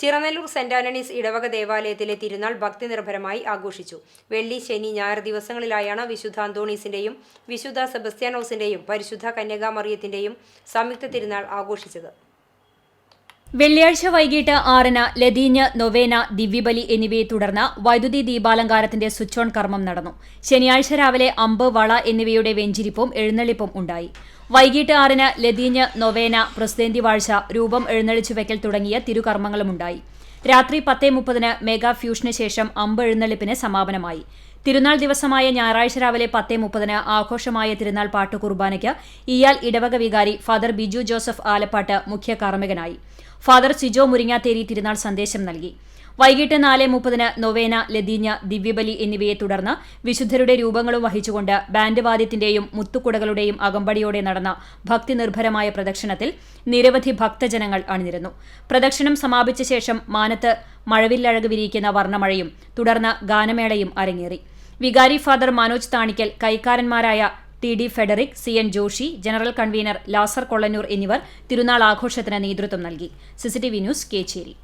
Chiranellur saint Antony's ഇടവക ദേവാലയത്തിലെ തിരുനാൾ ഭക്തി നിർഭരമായി ആഘോഷിച്ചു. വെള്ളി ശനി ഞായർ ദിവസങ്ങളിലായാണ് വിശുദ്ധ അന്തോണീസിന്റെയും വിശുദ്ധ സെബസ്ത്യാനോസിന്റെയും പരിശുദ്ധ കന്യകാമറിയത്തിന്റെയും സംയുക്ത തിരുനാൾ ആഘോഷിച്ചത്. വെള്ളിയാഴ്ച വൈകിട്ട് ആറിന് ലതീഞ്ഞ് നൊവേന ദിവ്യബലി എന്നിവയെ തുടർന്ന് വൈദ്യുതി ദീപാലങ്കാരത്തിന്റെ സ്വിച്ച് ഓൺ കർമ്മം നടന്നു. ശനിയാഴ്ച രാവിലെ അമ്പ് വള എന്നിവയുടെ വെഞ്ചിരിപ്പും എഴുന്നള്ളിപ്പും ഉണ്ടായി. വൈകിട്ട് ആറിന് ലതീഞ്ഞ് നൊവേന പ്രസിദ്ധി വാഴ്ച രൂപം എഴുന്നള്ളിച്ചു വെക്കൽ തുടങ്ങിയ തിരുകർമ്മങ്ങളുമുണ്ടായി. രാത്രി പത്തേ മുപ്പതിന് മെഗാ ഫ്യൂഷന് ശേഷം അമ്പ് എഴുന്നള്ളിപ്പിന് സമാപനമായി. തിരുനാൾ ദിവസമായ ഞായറാഴ്ച രാവിലെ പത്തേ മുപ്പതിന് ആഘോഷമായ തിരുനാൾ പാട്ട് കുർബാനയ്ക്ക് ഇയാൽ ഇടവക വികാരി ഫാദർ ബിജു ജോസഫ് ആലപ്പാട്ട് മുഖ്യ കാർമ്മികനായി. ഫാദർ സിജോ മുരിങ്ങാത്തേരി തിരുനാൾ സന്ദേശം നൽകി. വൈകിട്ട് നാല് മുപ്പതിന് നൊവേന ലതീഞ്ഞ ദിവ്യബലി എന്നിവയെ തുടർന്ന് വിശുദ്ധരുടെ രൂപങ്ങളും വഹിച്ചുകൊണ്ട് ബാൻഡ് വാദ്യത്തിന്റെയും മുത്തുകുടകളുടെയും അകമ്പടിയോടെ നടന്ന ഭക്തി നിർഭരമായ പ്രദക്ഷിണത്തിൽ നിരവധി ഭക്തജനങ്ങൾ അണിനിരുന്നു. പ്രദക്ഷിണം സമാപിച്ച ശേഷം മാനത്ത് മഴവില്ലഴക് വിരിയിക്കുന്ന വർണമഴയും തുടർന്ന് ഗാനമേളയും അരങ്ങേറി. വികാരി father Manoj Thanikkal കൈക്കാരന്മാരായ T D Frederick C N Joshy general convener Lazar Kollannur എന്നിവർ തിരുനാൾ ആഘോഷത്തിന് നേതൃത്വം നൽകി. CCTV news Kechery.